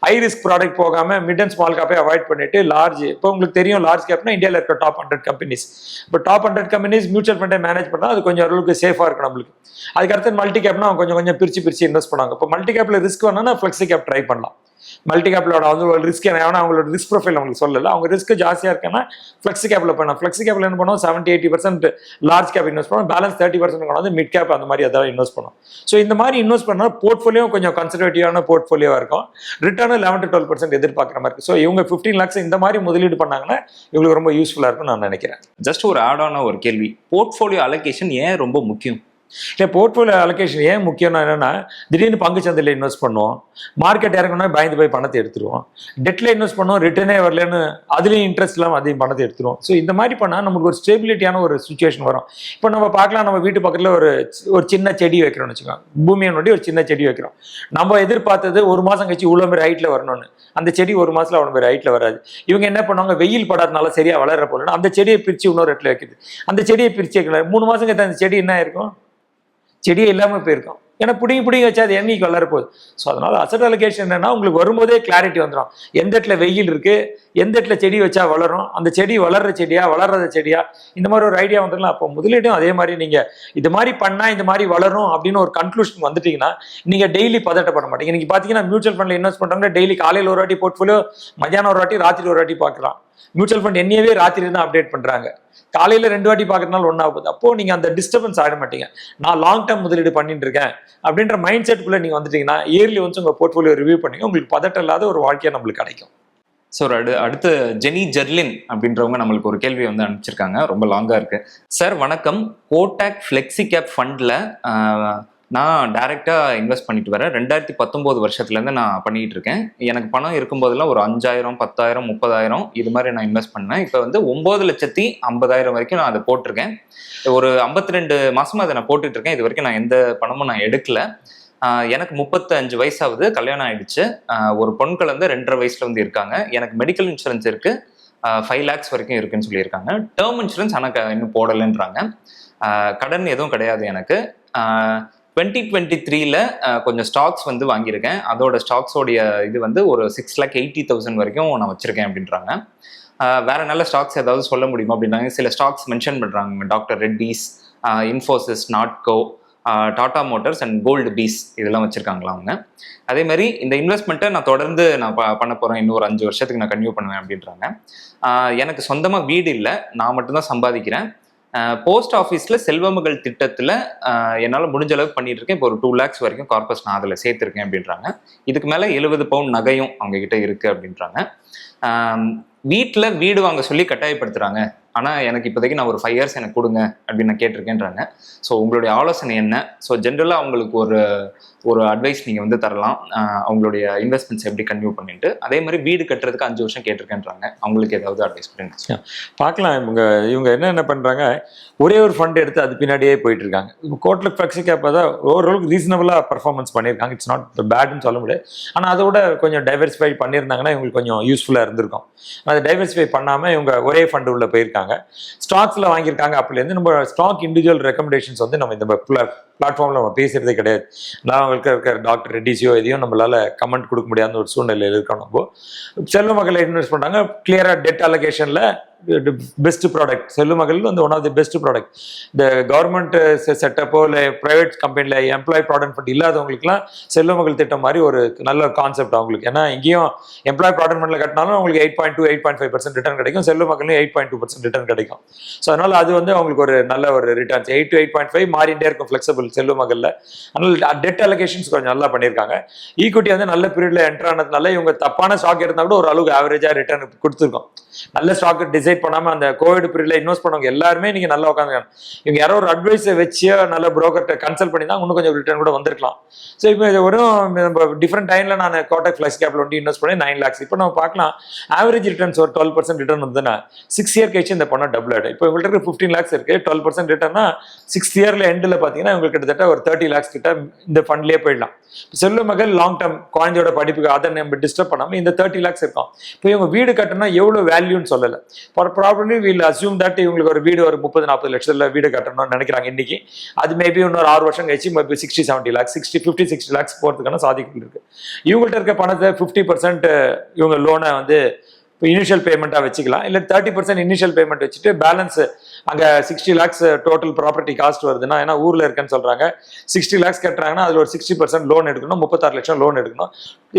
ஹை ரிஸ்க் ப்ராடக்ட் போகாமல் மிட் அண்ட் ஸ்மால் கேப்பை அவாய்ட் பண்ணிட்டு லார்ஜ் இப்போ உங்களுக்கு தெரியும் லார்ஜ் கேப்னா இந்தியாவில் இருக்க டாப் ஹண்ட்ரட் கம்பெனிஸ் இப்போ டாப் ஹண்ட்ரட் கம்பெனிஸ் மியூச்சுவல் ஃபண்டை மேனேஜ் பண்ணால் அது கொஞ்சம் ஓரளவுக்கு சேஃபாக இருக்கும் நம்மளுக்கு. அதுக்கடுத்து மல்டி கேப்னா அவங்க கொஞ்சம் கொஞ்சம் பிரித்து பிரிச்சு இன்வெஸ்ட் பண்ணுவாங்க இப்போ மல்டி கேப்ல ரிஸ்க் வேணும்னா ஃபிளெக்ஸி கேப் ட்ரை பண்ணலாம். மல்டி கேப்லோட வந்து ஒரு ரிஸ்க் ஏன்னா அவங்களோட ரிஸ்க் ப்ரொஃபைல் அவங்களுக்கு சொல்லல. அவங்க ரிஸ்க் ஜாஸ்தியாக இருக்குன்னா ஃப்ளெக்ஸி கேப்ல பண்ணலாம். ஃப்ளெக்ஸி கேப்ல என்ன பண்ணுவோம்? Seventy eighty percent large cap invest பண்ணுவோம். பேலன்ஸ் தேர்ட்டி பர்சன்ட் வந்து மிட் கேப் அந்த மாதிரி அதெல்லாம் இன்வெஸ்ட் பண்ணுவோம். ஸோ இந்த மாதிரி இன்வெஸ்ட் பண்ணால் போர்ட்ஃபோலியோ கொஞ்சம் கன்சர்வேட்டிவான போர்ட்ஃபோலியோவா இருக்கும். ரிட்டர்னும் லெவன் டு டுவெல் பர்சன்ட் எதிர்பார்க்குற மாதிரி இருக்கு ஸோ இவங்க ஃபிஃப்டீன் லேக்ஸ் இந்த மாதிரி முதலீடு பண்ணாங்கன்னா இவங்களுக்கு ரொம்ப யூஸ்ஃபுல்லாக இருக்கும்னு நான் நினைக்கிறேன். ஜஸ்ட் ஒரு ஆடான ஒரு கேள்வி. போர்ட்ஃபோலியோ அலோகேஷன் ஏன் ரொம்ப முக்கியம்? இல்லை போர்ட்ஃபோலியோ அலோகேஷன் ஏன் முக்கியம்னா என்னென்னா திடீர்னு பங்கு சந்தையில் இன்வெஸ்ட் பண்ணுவோம். மார்க்கெட் இறங்கணும்னா பயந்து போய் பணத்தை எடுத்துருவோம். டெட்ல இன்வெஸ்ட் பண்ணுவோம் ரிட்டர்னே வரலன்னு அதுலேயும் இன்ட்ரெஸ்ட் இல்லாமல் அதையும் பணத்தை எடுத்துருவோம். ஸோ இந்த மாதிரி பண்ணால் நமக்கு ஒரு ஸ்டெபிலிட்டியான ஒரு சுச்சுவேஷன் வரும். இப்போ நம்ம பார்க்கலாம் நம்ம வீட்டு பக்கத்தில் ஒரு ஒரு சின்ன செடி வைக்கிறோம்னு வச்சுக்கோங்க. பூமியை நோட்டி ஒரு சின்ன செடி வைக்கிறோம். நம்ம எதிர்பார்த்தது ஒரு மாதம் கழிச்சு இவ்வளோ மாதிரி ஹைட்டில் வரணும்னு. அந்த செடி ஒரு மாதத்தில் அவ்வளோ மாதிரி ஹைட்டில் வராது. இவங்க என்ன பண்ணுவாங்க? வெயில் படாதனால சரியா வளர போல அந்த செடியை பிரித்து இன்னொரு இடத்துல வைக்குது அந்த செடியை பிரித்து வைக்கல மூணு மாதம் கழித்து அந்த செடி என்ன இருக்கும் செடியே இல்லாமல் போயிருக்கோம். ஏன்னா பிடிங்கி பிடிங்கி வச்சா அது என்னைக்கு வளரப்போகுது ஸோ அதனால அசட் அலோகேஷன் என்னன்னா உங்களுக்கு வரும்போதே கிளாரிட்டி வந்துடும் எந்த இடத்துல வெயில் இருக்கு எந்த இடத்துல செடி வச்சா வளரும் அந்த செடி வளர்ற செடியா வளர்றத செடியா இந்த மாதிரி ஒரு ஐடியா வந்துடலாம் அப்போ முதலீடும் அதே மாதிரி நீங்க இது மாதிரி பண்ணா இந்த மாதிரி வளரும் அப்படின்னு ஒரு கன்க்ளூஷன் வந்துட்டீங்கன்னா நீங்க டெய்லி பதட்டப்பட மாட்டீங்க. இன்னைக்கு பாத்தீங்கன்னா மியூச்சுவல் ஃபண்ட்ல இன்வெஸ்ட் பண்றாங்க டெய்லி காலையில் ஒரு வாட்டி போர்ட்ஃபோலியோ மத்தியானம் ஒரு வாட்டி ராத்திரி ஒரு வாட்டி பார்க்கலாம். மியூச்சுவல் ஃபண்ட் என்னையவே ராத்திரி தான் அப்டேட் பண்றாங்க. காலையில ரெண்டு வாட்டி பாக்குறதுனால ஒன்றா போகுது அப்போ நீங்க அந்த டிஸ்டர்பன்ஸ் ஆகிட மாட்டீங்க. நான் லாங் டேர்ம் முதலீடு பண்ணிட்டு இருக்கேன். அப்படின்ற மைண்ட் செட்டுக்குள்ள நீங்க வந்துட்டீங்கன்னா இயர்லி ஒன்ஸ் உங்க போர்ட்ஃபோலியோ ரிவ்யூ பண்ணீங்க உங்களுக்கு பதட்டம் இல்லாத ஒரு வாழ்க்கையை நம்மளுக்கு கிடைக்கும். ஸோ அடு அடுத்து ஜெனி ஜெர்லின் அப்படின்றவங்க நம்மளுக்கு ஒரு கேள்வி வந்து அனுப்பிச்சிருக்காங்க. ரொம்ப லாங்காக இருக்கு. சார் வணக்கம். கோடாக் ஃப்ளெக்ஸி கேப் ஃபண்டில் நான் டைரெக்டாக இன்வெஸ்ட் பண்ணிட்டு வரேன். ரெண்டாயிரத்தி பத்தொம்போது வருஷத்துலேருந்து நான் பண்ணிகிட்டு இருக்கேன். எனக்கு பணம் இருக்கும்போதெல்லாம் ஒரு அஞ்சாயிரம் பத்தாயிரம் முப்பதாயிரம் இது மாதிரி நான் இன்வெஸ்ட் பண்ணேன். இப்போ வந்து ஒம்பது லட்சத்தி ஐம்பதாயிரம் வரைக்கும் நான் அதை போட்டிருக்கேன். ஒரு ஐம்பத்தி ரெண்டு மாதமாக அதை நான் போட்டுட்டு இருக்கேன். இது வரைக்கும் நான் எந்த பணமும் நான் எடுக்கல. எனக்கு முப்பத்தஞ்சு வயசாகுது கல்யாணம் ஆயிடுச்சு. ஒரு பொன் குழந்தை ரெண்டரை வயசுல வந்து இருக்காங்க. எனக்கு மெடிக்கல் இன்சூரன்ஸ் இருக்கு. ஃபைவ் லேக்ஸ் வரைக்கும் இருக்குன்னு சொல்லியிருக்காங்க. டேர்ம் இன்சூரன்ஸ் ஆனால் இன்னும் போடலைன்றாங்க. கடன் எதுவும் கிடையாது எனக்கு. டுவெண்ட்டி டுவெண்ட்டி த்ரீல கொஞ்சம் ஸ்டாக்ஸ் வந்து வாங்கியிருக்கேன். அதோட ஸ்டாக்ஸோடைய இது வந்து ஒரு சிக்ஸ் லேக் எயிட்டி தௌசண்ட் வரைக்கும் நான் வச்சிருக்கேன் அப்படின்றாங்க. வேற நல்ல ஸ்டாக்ஸ் ஏதாவது சொல்ல முடியுமா அப்படின்றாங்க சில ஸ்டாக்ஸ் மென்ஷன் பண்ணுறாங்க doctor Reddy's Infosys Natco Tata motors and gold bees இதெல்லாம் வச்சுருக்காங்களா அவங்க. அதே மாதிரி இந்த இன்வெஸ்ட்மெண்ட்டை நான் தொடர்ந்து நான் ப- பண்ண போகிறேன் இன்னும் ஒரு அஞ்சு வருஷத்துக்கு நான் கன்டினியூ பண்ணுவேன் அப்படின்றாங்க. எனக்கு சொந்தமாக வீடு இல்லை. நான் மட்டும்தான் சம்பாதிக்கிறேன். போஸ்ட் ஆஃபீஸில் செல்வமகள் திட்டத்தில் என்னால் முடிஞ்ச அளவுக்கு பண்ணிட்டு இருக்கேன் இப்போ ஒரு டூ லேக்ஸ் வரைக்கும் கார்பஸ் நான் அதில் சேர்த்துருக்கேன் அப்படின்றாங்க. இதுக்கு மேலே எழுபது பவுன் நகையும் அவங்க கிட்ட இருக்கு அப்படின்றாங்க. வீட்டில் வீடு வாங்க சொல்லி கட்டாயப்படுத்துகிறாங்க ஆனால் எனக்கு இப்போதைக்கு நான் ஒரு ஃபைவ் இயர்ஸ் எனக்கு கொடுங்க அப்படின்னு நான் கேட்டிருக்கேன்றாங்க. ஸோ உங்களுடைய ஆலோசனை என்ன? ஸோ ஜென்ரலாக அவங்களுக்கு ஒரு ஒரு அட்வைஸ் நீங்கள் வந்து தரலாம். அவங்களுடைய இன்வெஸ்ட்மெண்ட்ஸ் எப்படி கன்டினியூ பண்ணிட்டு அதே மாதிரி வீடு கட்டுறதுக்கு அஞ்சு வருஷம் கேட்டிருக்கேன்றாங்க. அவங்களுக்கு ஏதாவது அட்வைஸ் பண்ணுங்க பார்க்கலாம். இவங்க இவங்க என்ன என்ன பண்றாங்க? ஒரே ஒரு ஃபண்ட் எடுத்து அது பின்னாடியே போயிட்டு இருக்காங்க இப்போ கோட்டில் ஃபிளெக்ஸி கேப் தான் ஓரளவுக்கு ரீசனபிளாக பர்ஃபார்மன்ஸ் பண்ணியிருக்காங்க. இட்ஸ் நாட் பேட்னு சொல்ல முடியாது. ஆனால் அதோட கொஞ்சம் டைவர்சிஃபை பண்ணியிருந்தாங்கன்னா இவங்களுக்கு கொஞ்சம் யூஸ்ஃபுல்லாக இருந்திருக்கும். அதை டைவர்சிஃபை பண்ணாமல் இவங்க ஒரே ஃபண்டு உள்ள போயிருக்காங்க. ஸ்டாக்ஸில் வாங்கியிருக்காங்க. அப்படிலேருந்து நம்ம ஸ்டாக் இண்டிவிஜுவல் ரெக்கமெண்டேஷன்ஸ் வந்து நம்ம இந்த பிளாட்ஃபார்மில் நம்ம பேசுகிறதே கிடையாது. நான் அவங்களுக்கு இருக்கிற டாக்டர் ரெட்டிஸியோ எதையும் நம்மளால் கமெண்ட் கொடுக்க முடியாத ஒரு சூழ்நிலையில் இருக்கோம் நம்ம. செல்வ மகளை இன்வெஸ்ட் பண்ணாங்க கிளியராக dead அலோகேஷனில் best product Selva Magal வந்து one of the best product இந்த கவர்மெண்ட் செட்டப்போ இல்லை ப்ரைவேட் கம்பெனியில் எம்ப்ளாய் ப்ராடக்ட் ஃபண்ட் இல்லாதவங்களுக்குலாம் செல்வ மகள் திட்டம் மாதிரி ஒரு நல்ல கான்செப்ட் அவங்களுக்கு. ஏன்னா இங்கேயும் எம்ப்ளாய் ப்ராடக்ட் ஃபண்டில் கட்டினாலும் அவங்களுக்கு eight point two eight point five percent return கிடைக்கும். செல்வ மகளும் eight point two percent return கிடைக்கும். ஸோ அதனால் அது வந்து அவங்களுக்கு ஒரு நல்ல ஒரு returns eight to eight point five மாறிண்டே இருக்கும். ஃப்ளெக்சிபிள் செல்வ மகளில் டெட் அலகேஷன்ஸ் கொஞ்சம் நல்லா பண்ணியிருக்காங்க. ஈக்விட்டி வந்து நல்ல பீரியட்ல என்டர் ஆனதுனால இவங்க தப்பான ஸ்டாக் இருந்தால் கூட ஒரு அளவுக்கு ஆவரேஜாக ரிட்டர்ன் கொடுத்துருக்கோம். நல்ல ஸ்டாக் டிசைட் பண்ணாம அந்த கோவிட் பீரியட்ல இன்வெஸ்ட் பண்ணவங்க எல்லாருமே நீங்க நல்லா உட்காந்துருக்காங்க இவங்க யாரோ ஒரு அட்வைஸை வச்சு நல்ல புரோக்கர்கிட்ட கன்சல்ட் பண்ணி தான் இன்னும் கொஞ்சம் ரிட்டர்ன் கூட வந்திருக்கலாம். ஸோ இப்போ இது நம்ம டிஃப்ரெண்ட் டைம்ல நான் கோட்டக் ஃபிளக்ஸ் கேப்பில் வந்து இன்வெஸ்ட் பண்ணி நைன் லேக்ஸ் இப்போ நம்ம பார்க்கலாம். ஆவரேஜ் ரிட்டர்ன்ஸ் ஒரு டுவெல் பர்சன்ட் ரிட்டர்ன் வந்ததுன்னா சிக்ஸ் இயர் கழிச்சு இந்த பணம் டபுள் ஆகிடும் இப்போ உங்கள்கிட்ட ஃபிஃப்டீன் லேக்ஸ் இருக்கு. டுவெல் பர்சன்ட் ரிட்டர்னா சிக்ஸ் இயர்ல எண்டில் பார்த்தீங்கன்னா கிட்டத்தட்ட ஒரு தேர்ட்டி லேக்ஸ் கிட்ட இந்த ஃபண்ட்லேயே போயிடலாம். செல்லும் மகள் லாங் டேர்ம் குழந்தையோட படிப்புக்கு அதை நம்ம டிஸ்டர்ப் பண்ணாம இந்த தேர்ட்டி லேக்ஸ் இருக்கும். இப்போ இவங்க வீடு கட்டணும்னா எவ்வளவு வேல்யூன்னு சொல்லலை. ஃபார் வீல் அசியூம் தட் இவங்களுக்கு ஒரு வீடு ஒரு முப்பது நாற்பது லட்சத்துல வீடு கட்டணும்னு நினைக்கிறாங்க இன்னைக்கு. அது மேபி இன்னொரு ஆறு வருஷம் கழிச்சு maybe sixty seventy lakhs sixty fifty sixty lakhs போகிறதுக்கான சாதிப்புகள் இருக்கு. இவங்கள்ட்ட இருக்க பணத்தை ஃபிஃப்டி பர்சன்ட் இவங்க லோனை வந்து இப்போ இனிஷியல் பேமெண்ட்டாக வச்சுக்கலாம். இல்லை தேர்ட்டி பர்சன்ட் இனிஷியல் பேமெண்ட் வச்சுட்டு பேலன்ஸ் அங்கே sixty lakhs total property cost வருதுன்னா ஏன்னா ஊரில் இருக்கேன்னு சொல்கிறாங்க சிக்ஸ்டி லேக்ஸ் கட்டுறாங்கன்னா அதில் ஒரு சிக்ஸ்டி பர்சன்ட் லோன் எடுக்கணும் முப்பத்தாறு லட்சம் லோன் எடுக்கணும்.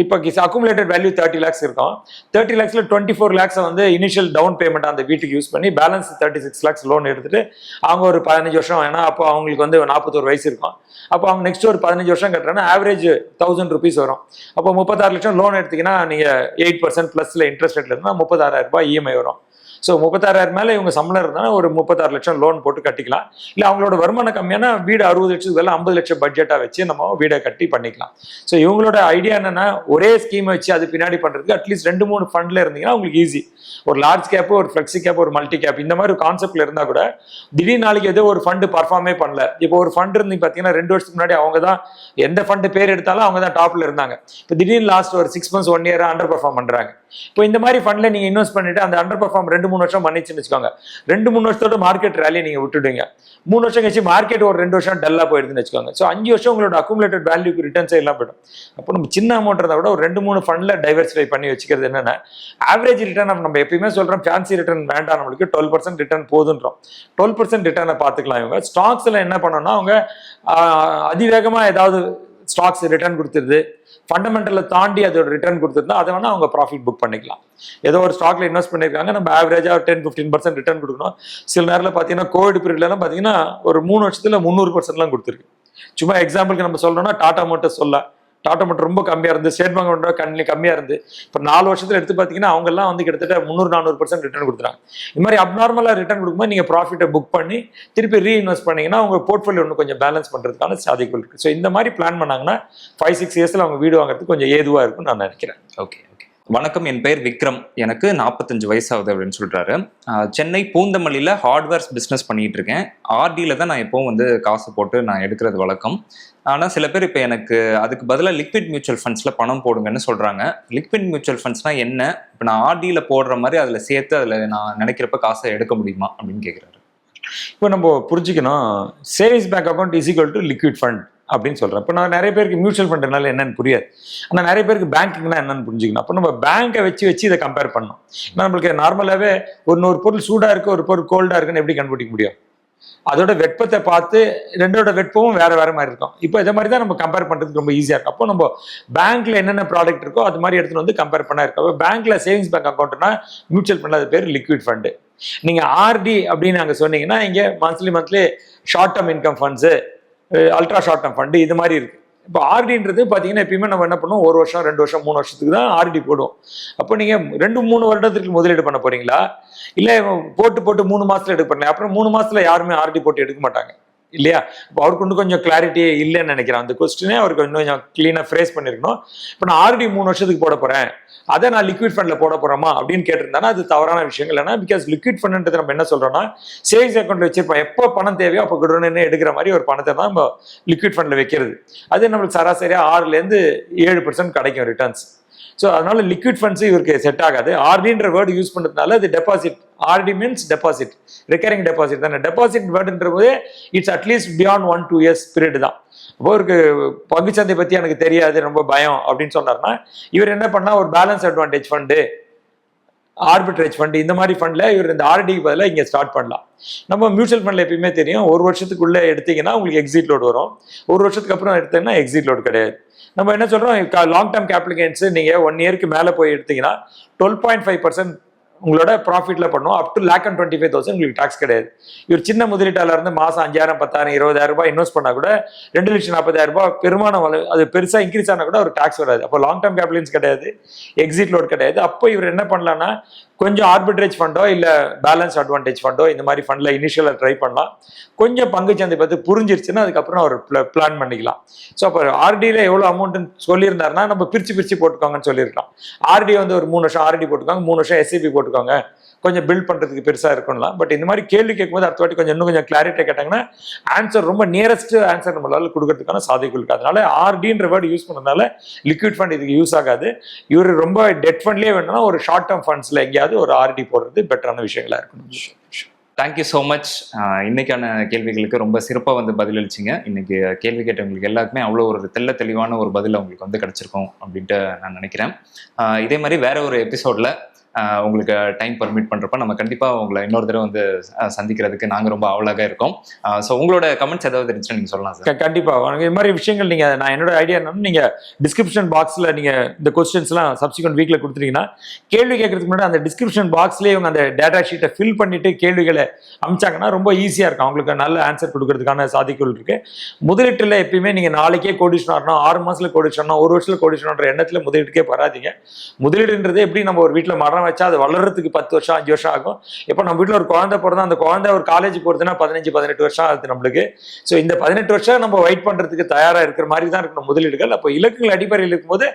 இப்போ அக்குமுலேட்டட் வேல்யூ தேர்ட்டி லேக்ஸ் இருக்கும். தேர்ட்டி லேக்ஸில் டுவெண்ட்டி ஃபோர் லேக்ஸை வந்து இனிஷியல் டவுன் பேமெண்ட் அந்த வீட்டுக்கு யூஸ் பண்ணி balance thirty six lakhs loan எடுத்துட்டு அவங்க ஒரு பதினஞ்சு வருஷம் ஏன்னா அப்போ அவங்களுக்கு வந்து நாற்பத்தோரு வயசு இருக்கும். அப்போ அவங்க நெக்ஸ்ட் ஒரு பதினஞ்சு வருஷம் கட்டுறாங்கன்னா ஆவரேஜ் தௌசண்ட் ருபீஸ் வரும். அப்போ முப்பத்தாறு லட்சம் லோன் எடுத்தீங்கன்னா நீங்கள் எயிட் பர்சன்ட் ப்ளஸில் இன்ட்ரெஸ்ட் ரேட்ல இருந்தால் முப்பத்தாறாயிரம் ரூபாய் இஎம்ஐ வரும். ஸோ முப்பத்தாறாயிரம் மேலே இவங்க சம்பளம் இருந்தாலும் ஒரு முப்பத்தாறு லட்சம் லோன் போட்டு கட்டிக்கலாம். இல்லை அவங்களோட வருமானம் கம்மியான வீடு அறுபது லட்சத்துக்கு எல்லாம் ஐம்பது லட்சம் பட்ஜெட்டாக வச்சு நம்ம வீடை கட்டி பண்ணிக்கலாம். ஸோ இவங்களோட ஐடியா என்னன்னா ஒரே ஸ்கீம் வச்சு அது பின்னாடி பண்ணுறதுக்கு அட்லீஸ்ட் ரெண்டு மூணு ஃபண்டில் இருந்தீங்கன்னா உங்களுக்கு ஈஸி ஒரு லார்ஜ் கேப் ஒரு ஃப்ளெக்ஸி கேப் ஒரு மல்டி கேப் இந்த மாதிரி ஒரு கான்செப்ட்ல இருந்தால் கூட திடீர் நாளைக்கு ஏதோ ஒரு ஃபண்டு பர்ஃபார்மே பண்ணல. இப்போ ஒரு ஃபண்ட் இருந்து பார்த்தீங்கன்னா ரெண்டு வருஷத்துக்கு முன்னாடி அவங்க தான் எந்த ஃபண்டு பேர் எடுத்தாலும் அவங்க தான் டாப்ல இருந்தாங்க. இப்போ திடீர்னு லாஸ்ட் ஒரு six months one year underperform பண்ணுறாங்க இப்போ இந்த மாதிரி ஃபண்ட்ல நீங்க இன்வெஸ்ட் பண்ணிட்டு அந்த அண்டர் பர்ஃபார்ம் ரெண்டு மூணு வருஷம் பண்ணிச்சுன்னு வச்சுக்கோங்க. ரெண்டு மூணு வருஷத்தோட மார்க்கெட் ரேலியை நீங்க விட்டுடுவீங்க. மூணு வருஷம் கழிச்சு மார்க்கெட் ஒரு ரெண்டு வருஷம் டல்லா போயிடுதுன்னு வச்சுக்கோங்க. ஸோ அஞ்சு வருஷம் உங்களோட அக்குமுலேட்டட் வேல்யூக்கு ரிட்டர்ன்ஸே எல்லாம் போயிடும். அப்போ நம்ம சின்ன அமௌண்ட் இருந்தால் கூட ஒரு ரெண்டு மூணு ஃபண்ட்ல டைவர்சிஃபை பண்ணி வச்சுக்கிறது என்னன்னா ஆவரேஜ் ரிட்டர்ன் நம்ம எப்பயுமே சொல்றோம் ஃபேன்சி ரிட்டர்ன் வேண்டாம் நம்மளுக்கு டுவெல் பர்சன்ட் ரிட்டர்ன் போதுன்றோம். டுவெல் பர்சன்ட் ரிட்டர்னை பார்த்துக்கலாம் இவங்க. ஸ்டாக்ஸ்ல என்ன பண்ணோம்னா அவங்க அதிவேகமாக ஏதாவது ஸ்டாக்ஸ் ரிட்டர்ன் கொடுத்துருது. ஃபண்டமெண்டலை தாண்டி அதோட ரிட்டர்ன் கொடுத்துருந்தா அதை வேணா அவங்க ப்ராஃபிட் புக் பண்ணிக்கலாம். ஏதோ ஒரு ஸ்டாக்ல இன்வெஸ்ட் பண்ணியிருக்காங்க நம்ம ஆவரேஜாக ஒரு டென் ஃபிஃப்டீன் பர்சன்ட் ரிட்டர்ன் கொடுக்கணும். சில நேரத்தில் பார்த்தீங்கன்னா கோவிட் பீரியட்லாம் பார்த்தீங்கன்னா ஒரு மூணு வருஷத்துல முந்நூறு பர்சன்ட்லாம் கொடுத்துருக்கு. சும்மா எக்ஸாம்பிளுக்கு நம்ம சொல்லணும்னா டாடா மோட்டர்ஸ் சொல்ல டாட்டா மோட்டர் ரொம்ப கம்மியாக இருந்து ஸ்டேட் பேங்க் மோட்டர் கண்ணி கம்மியாக இருந்து இப்போ நாலு வருஷத்துல எடுத்து பார்த்தீங்கன்னா அவங்கெல்லாம் வந்து கிட்டத்தட்ட முந்நூறு நானூறு பர்சன்ட் ரிட்டர்ன் கொடுத்துறாங்க இந்த மாதிரி அப்நார்மலாக ரிட்டர்ன் கொடுக்கும்போது நீங்கள் ப்ராஃபிட்டை புக் பண்ணி திருப்பி ரீஇன்வெஸ்ட் பண்ணீங்கன்னா உங்க போர்ட்ஃபோலியோ இன்னும் கொஞ்சம் பேலன்ஸ் பண்ணுறதுக்கான சாதிகள் இருக்குது ஸோ இந்த மாதிரி பிளான் பண்ணாங்கன்னா ஃபைவ் சிக்ஸ் இயர்ஸில் அவங்க வீடு வாங்குறதுக்கு கொஞ்சம் ஏதுவாக இருக்கும்னு நான் நினைக்கிறேன். ஓகே ஓகே வணக்கம் என் பெயர் விக்ரம். எனக்கு நாற்பத்தஞ்சு வயசாகுது அப்படின்னு சொல்கிறாரு சென்னை பூந்தமல்லியில் ஹார்ட்வேர்ஸ் பிஸ்னஸ் பண்ணிகிட்டு இருக்கேன். ஆர்டியில் தான் நான் எப்போவும் வந்து காசு போட்டு நான் எடுக்கிறது வழக்கம். ஆனால் சில பேர் இப்போ எனக்கு அதுக்கு பதிலாக லிக்விட் மியூச்சுவல் ஃபண்ட்ஸில் பணம் போடுங்கன்னு சொல்கிறாங்க லிக்விட் மியூச்சுவல் ஃபண்ட்ஸ்னால் என்ன? இப்போ நான் ஆர்டியில் போடுற மாதிரி அதில் சேர்த்து அதில் நான் நினைக்கிறப்ப காசை எடுக்க முடியுமா அப்படின்னு கேட்குறாரு இப்போ நம்ம புரிஞ்சுக்கணும். Savings bank account is equal to liquid fund அப்படின்னு சொல்கிறேன் இப்போ நான் நிறைய பேருக்கு மியூச்சுவல் ஃபண்ட்னால என்னன்னு புரியாது. ஆனால் நிறைய பேருக்கு பேங்க்குனா என்னன்னு புரிஞ்சுக்கணும். அப்போ நம்ம பேங்க்கை வச்சு வச்சு இதை கம்பேர் பண்ணணும். ஏன்னா நம்மளுக்கு நார்மலாகவே ஒரு ஒரு பொருள் சூடாக இருக்கு ஒரு பொருள் கோல்டாக இருக்குன்னு எப்படி கண்டுபிடிக்க முடியும்? அதோட வெப்பத்தை பார்த்து ரெண்டோட வெப்பமும் வேற வேற மாதிரி இருக்கும். இப்போ இதை மாதிரி தான் நம்ம கம்பேர் பண்றதுக்கு ரொம்ப ஈஸியா இருக்கும். அப்போ நம்ம பேங்க்ல என்னென்ன ப்ராடக்ட் இருக்கோ அது மாதிரி எடுத்துட்டு வந்து கம்பேர் பண்ணா இருக்கும். அப்போ பேங்க்ல சேவிங்ஸ் பேங்க் அக்கௌண்ட்னா மியூச்சுவல் ஃபண்ட் அது பேர் லிக்விட் ஃபண்டு நீங்க ஆர்டி அப்படின்னு அங்கே சொன்னீங்கன்னா இங்க monthly monthly short term income funds ultra short term fund இது மாதிரி இருக்கு. இப்போ ஆர்டின்றது பார்த்தீங்கன்னா எப்பயுமே நம்ம என்ன பண்ணுவோம்? ஒரு வருஷம் ரெண்டு வருஷம் மூணு வருஷத்துக்கு தான் ஆர்டி போடுவோம் அப்போ நீங்க ரெண்டு மூணு வருடத்துக்கு முதலீடு பண்ண போறீங்களா? இல்லை போட்டு போட்டு மூணு மாசத்துல எடுக்க பண்ணல அப்புறம் மூணு மாசத்துல யாருமே ஆர்டி போட்டு எடுக்க மாட்டாங்க. இல்லையா? இப்போ அவருக்கு இன்னும் கொஞ்சம் கிளாரிட்டி இல்லைன்னு நினைக்கிறேன். அந்த கொஸ்டினே அவருக்கு இன்னும் கொஞ்சம் க்ளீனாக ஃப்ரேஸ் பண்ணியிருக்கணும் இப்போ நான் ஆர்டி மூணு வருஷத்துக்கு போட போகிறேன் அதை நான் லிக்விட் ஃபண்டில் போட போகிறோமா அப்படின்னு கேட்டிருந்தானா அது தவறான விஷயங்கள். இல்லைன்னா பிகாஸ் லிக்விட் ஃபண்டுன்றது நம்ம என்ன சொல்கிறோன்னா சேவிங்ஸ் அக்கௌண்ட்டில் வச்சிருப்போம். எப்போ பணம் தேவையோ அப்போ குடனே எடுக்கிற மாதிரி ஒரு பணத்தை தான் நம்ம லிக்விட் ஃபண்டில் வைக்கிறது. அது நம்மளுக்கு சராசரியாக ஆறுலேருந்து ஏழு பர்சன்ட் கிடைக்கும் ரிட்டர்ன்ஸ் ஸோ அதனால லிக்விட் ஃபண்ட்ஸ் இவருக்கு செட் ஆகாது. ஆர்டின்ற வேர்டு யூஸ் பண்ணுறதுனால அது deposit RD means deposit recurring deposit தானே. டெபாசிட் வேர்டுன்ற போது it's at least beyond one two years period தான். இப்போ இவருக்கு பங்குச்சந்தை பற்றி எனக்கு தெரியாது ரொம்ப பயம் அப்படின்னு சொன்னார்னா இவர் என்ன பண்ணா ஒரு balance advantage fund arbitrage fund இந்த மாதிரி ஃபண்டில் இவர் இந்த ஆர்டிக்கு பதிலாக இங்கே ஸ்டார்ட் பண்ணலாம். நம்ம மியூச்சுவல் ஃபண்டில் எப்பயுமே தெரியும் ஒரு வருஷத்துக்குள்ளே எடுத்தீங்கன்னா உங்களுக்கு எக்ஸிட் லோடு வரும். ஒரு வருஷத்துக்கு அப்புறம் எடுத்தீங்கன்னா எக்ஸிட் லோடு கிடையாது. நம்ம என்ன சொல்கிறோம் லாங் டேர்ம் கேபிட்டல் கெயின்ஸ் நீங்கள் ஒன் இயருக்கு மேலே போய் எடுத்தீங்கன்னா டுவெல் பாயிண்ட் ஃபைவ் பர்சன்ட் உங்களோட ப்ராஃபிட்ல பண்ணுவோம் up to lakh and twenty five thousand உங்களுக்கு டாக்ஸ் கிடையாது. இவர் சின்ன முதலீட்டாளர் இருந்து மாசம் அஞ்சாயிரம் பத்தாயிரம் இருபதாயிரம் ரூபாய் இன்வெஸ்ட் பண்ணா கூட ரெண்டு லட்சம் நாற்பதாயிரம் ரூபாய் பெருமானம் வள- அது பெருசா இன்க்ரீஸ் ஆனா கூட ஒரு டாக்ஸ் வராது. அப்போ லாங் டேர்ம் கேபிட்டல்ஸ் கிடையாது. எக்ஸிட் லோட் கிடையாது. அப்போ இவர் என்ன பண்ணலாம்னா கொஞ்சம் ஆர்பிட்ரேஜ் ஃபண்டோ இல்லை பேலன்ஸ் அட்வான்டேஜ் ஃபண்டோ இந்த மாதிரி ஃபண்டில் இனிஷியலாக ட்ரை பண்ணலாம். கொஞ்சம் பங்கு சந்தை பார்த்து புரிஞ்சிருச்சுன்னா அதுக்கப்புறம் அவர் பிளான் பண்ணிக்கலாம். ஸோ அப்போ ஆர்டியில் எவ்வளோ அமௌண்ட்டுன்னு சொல்லியிருந்தாருன்னா நம்ம பிரித்து பிரித்து போட்டுக்கோங்கன்னு சொல்லியிருக்கலாம். ஆர்டி வந்து ஒரு மூணு வருஷம் ஆர்டி போட்டுக்கோங்க மூணு வருஷம் எஸ்சிபி போட்டுக்கோங்க. கொஞ்சம் பில்ட் பண்ணுறதுக்கு பெருசாக இருக்கணும்லாம். பட் இந்த மாதிரி கேள்வி கேட்கும்போது அடுத்த வாட்டி கொஞ்சம் இன்னும் கொஞ்சம் கிளாரிட்டியாக கேட்டாங்கன்னா ஆன்சர் ரொம்ப நியரஸ்ட் ஆன்சர் நம்மளால் கொடுக்கறதுக்கான சாதிகள் இருக்குது அதனால ஆர்டின்ற வேர்டு யூஸ் பண்ணதுனால லிக்விட் ஃபண்ட் இதுக்கு யூஸ் ஆகாது. இவர் ரொம்ப டெட் ஃபண்ட்லேயே வேணும்னா ஒரு ஷார்ட் டேர்ம் ஃபண்ட்ஸில் எங்கேயாவது ஒரு ஆர்டி போடுறது பெட்டரான விஷயங்களா இருக்கணும். தேங்க்யூ ஸோ மச் இன்னைக்கான கேள்விகளுக்கு ரொம்ப சிறப்பாக வந்து பதிலளிச்சிங்க. இன்னைக்கு கேள்வி கேட்டவங்களுக்கு எல்லாருக்குமே அவ்வளோ ஒரு தெல்ல தெளிவான ஒரு பதில் உங்களுக்கு வந்து கிடச்சிருக்கும் அப்படின்ட்டு நான் நினைக்கிறேன். இதே மாதிரி வேற ஒரு எபிசோட்ல உங்களுக்கு டைம் பர்மிட் பண்ணுறப்ப நம்ம கண்டிப்பாக உங்களை இன்னொரு தடவை வந்து சந்திக்கிறதுக்கு நாங்கள் ரொம்ப அவலாக இருக்கோம். ஸோ உங்களோட கமெண்ட்ஸ் ஏதாவது இருந்துச்சுன்னா நீங்கள் சொல்லலாம் சார் கண்டிப்பாக இந்த இது மாதிரி விஷயங்கள் நீங்கள் நான் என்னோட ஐடியா என்னன்னா நீங்கள் டிஸ்கிரிப்ஷன் பாக்ஸில் நீங்கள் இந்த கொஸ்டின்ஸ்லாம் சப்சிக்வெண்ட் வீக்கில் கொடுத்துட்டீங்கன்னா கேள்வி கேட்கறதுக்கு முன்னாடி அந்த டிஸ்கிரிப்ஷன் பாக்ஸ்லேயே இவங்க அந்த டேட்டா ஷீட்டை ஃபில் பண்ணிட்டு கேள்விகளை அமிச்சாங்கன்னா ரொம்ப ஈஸியாக இருக்கும். அவங்களுக்கு நல்ல ஆன்சர் கொடுக்கறதுக்கான சாதிக்குள் இருக்கு. முதலீட்டில் எப்பயுமே நீங்கள் நாளைக்கே கோடிஷன் ஆறு மாதத்தில் கோடிஷன் ஒரு வருஷத்தில் கோடிஷன்ற எண்ணத்தில் முதலீட்டுக்கே வராதீங்க. முதலீடுன்றது எப்படி நம்ம ஒரு வீட்டில் மரம் வச்சா அது வளர்றதுக்கு பத்து வருஷம் அஞ்சு வருஷம் ஆகும். இப்போ நம்ம வீட்டுல ஒரு குழந்தை பிறந்தா அந்த குழந்தை ஒரு காலேஜ் போகிறதுனா பதினஞ்சு பதினெட்டு வருஷம் ஆகுது நம்மளுக்கு. ஸோ இந்த பதினெட்டு வருஷம் நம்ம வெயிட் பண்றதுக்கு தயாரா இருக்கிற மாதிரி தான் இருக்கணும் முதலீடுகள். அப்போ இலக்குகள் அடிப்படையில் இருக்கும்போது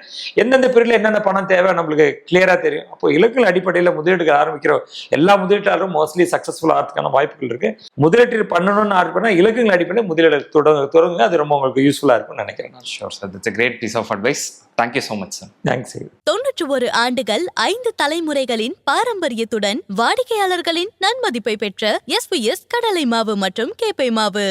எந்தெந்த பிரிவில் என்னென்ன பணம் தேவை நம்மளுக்கு கிளியரா தெரியும். அப்போ இலக்குகள் அடிப்படையில் முதலீடுகள் ஆரம்பிக்கிற எல்லா முதலீட்டாளரும் மோஸ்ட்லி சக்ஸஸ்ஃபுல் ஆகிறதுக்கான வாய்ப்புகள் இருக்கு. முதலீட்டு பண்ணணும்னு ஆரம்பினா இலக்குகள் அடிப்படையில் முதலீடு தொடங்க தொடங்குங்க. அது ரொம்ப உங்களுக்கு யூஸ்ஃபுல்லா இருக்கும்னு நினைக்கிறேன். நான் sure sir it's great piece of advice thank you so much sir thanks தொன்னூற்று ஒரு ஆண்டுகள் ஐந்து தலைமுறைகளின் பாரம்பரியத்துடன் வாடிக்கையாளர்களின் நன்மதிப்பை பெற்ற எஸ்பிஎஸ் கடலை மாவு மற்றும் கேப்பை மாவு.